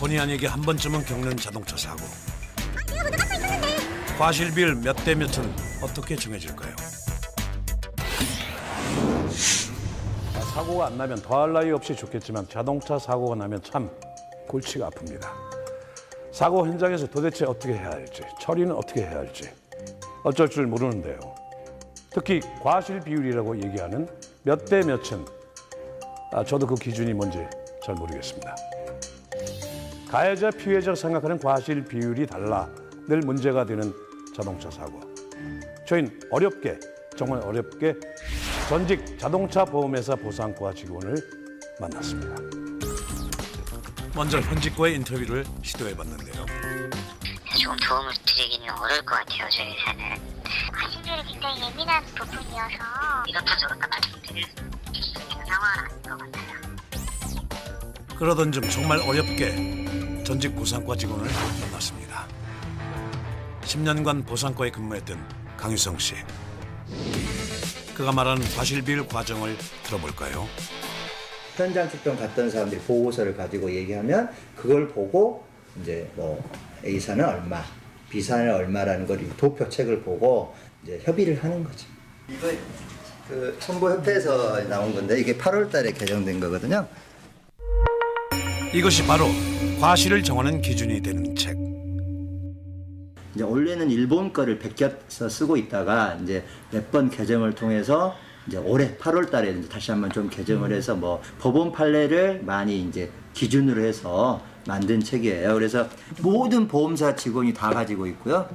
본의 아니게 한 번쯤은 겪는 자동차 사고. 과실 비율 몇 대 몇은 어떻게 정해질까요? 아, 사고가 안 나면 더할 나위 없이 좋겠지만 자동차 사고가 나면 참 골치가 아픕니다. 사고 현장에서 도대체 어떻게 해야 할지, 처리는 어떻게 해야 할지 어쩔 줄 모르는데요. 특히 과실 비율이라고 얘기하는 몇 대 몇은 아, 저도 그 기준이 뭔지 잘 모르겠습니다. 가해자 피해자 생각하는 과실 비율이 달라 늘 문제가 되는 자동차 사고. 저희는 어렵게 정말 어렵게 전직 자동차 보험회사 보상과 직원을 만났습니다. 먼저 현직과의 인터뷰를 시도해봤는데요. 조금 도움을 드리기는 어려울 것 같아요, 저희 회사는. 과실비율이 굉장히 예민한 부분이어서 이렇다 저렇다 말씀드릴 수 있는 상황은 아닌 것 같아요. 그러던 중 정말 어렵게 전직 보상과 직원을 만났습니다. 10년간 보상과에 근무했던 강유성 씨. 그가 말하는 과실비율 과정을 들어볼까요? 현장 출동 갔던 사람들이 보고서를 가지고 얘기하면 그걸 보고 이제 뭐 A사는 얼마, B사는 얼마라는 걸 도표책을 보고 이제 협의를 하는 거죠. 이거 그 선보협회에서 나온 건데 이게 8월 달에 개정된 거거든요. 이것이 바로 과실을 정하는 기준이 되는 책. 이제 원래는 일본 거를 베껴서 쓰고 있다가 이제 몇 번 개정을 통해서 이제 올해 8월 달에 이제 다시 한번 좀 개정을 해서 뭐 법원 판례를 많이 이제 기준으로 해서 만든 책이에요. 그래서 모든 보험사 직원이 다 가지고 있고요.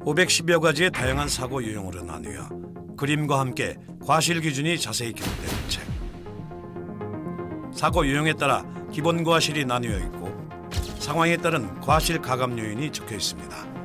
510여 가지의 다양한 사고 유형으로 나뉘어 그림과 함께 과실 기준이 자세히 기록된 책. 사고 유형에 따라 기본 과실이 나뉘어 있고 상황에 따른 과실 가감 요인이 적혀 있습니다.